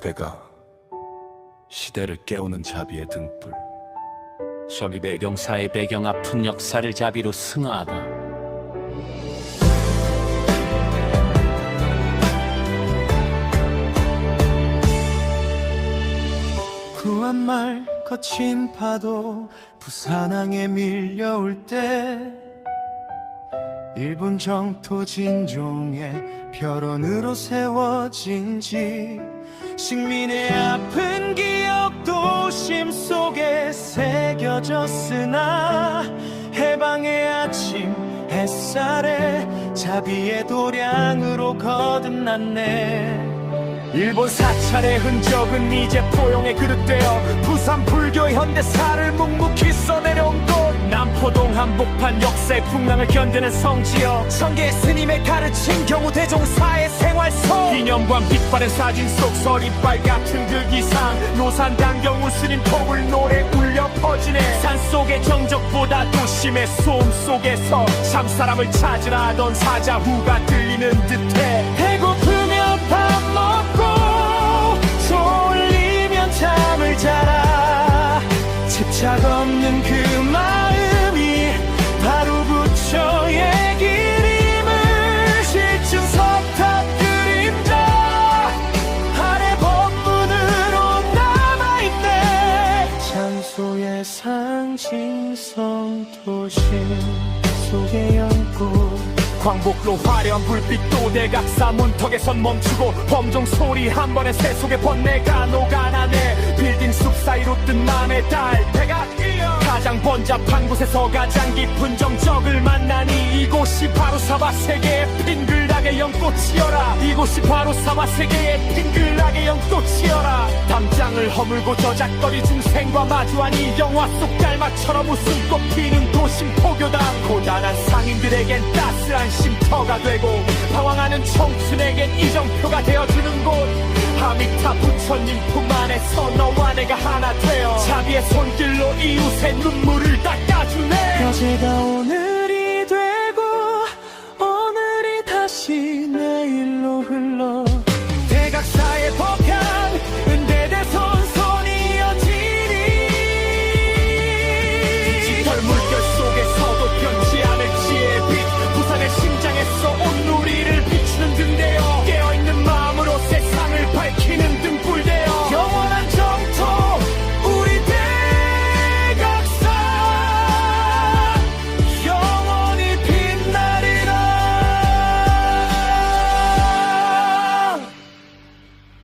그대가 시대를 깨우는 자비의 등불 저기 배경사의 배경 아픈 역사를 자비로 승화하다. 구한 말 거친 파도 부산항에 밀려올 때 일본 정토 진종의 결혼으로 세워진 집 식민의 아픈 기억도 심 속에 새겨졌으나 해방의 아침 햇살에 자비의 도량으로 거듭났네. 일본 사찰의 흔적은 이제 포용에 그릇되어 부산 불교 현대사를 묵묵히 한복판 역사의 풍랑을 견디는 성지여 성계 스님의 가르친 경우 대종사의 생활서 기념관 빛바랜 사진 속 서리빨 같은 그 기상. 노산 당경우 스님 통을 노래 울려 퍼지네. 산속의 정적보다 도심의 소음 속에서 참사람을 찾으라 하던 사자후가 들리는 듯해. 배고 상징성 도심 속에 연꽃 광복로 화려한 불빛도 대각사 문턱에선 멈추고 범종 소리 한 번에 새 속에 번뇌가 녹아나네. 빌딩 숲 사이로 뜬 맘의 달 가장 번잡한 곳에서 가장 깊은 정적을 만나니 이곳이 바로 사바 세계의 핑글하게 연꽃이여라. 이곳이 바로 사바 세계의 핑글하게 연꽃이여라. 담장을 허물고 저작거리 중생과 마주하니 영화 속 달마처럼 웃음꽃 피는 도심 포교당 고단한 상인들에겐 따스한 쉼터가 되고 방황하는 청춘에겐 이정표가 되어주는 곳. 아미타 부처님 품 안에서 너와 손길로 이웃의 눈물을 닦아주네. 어제가 오늘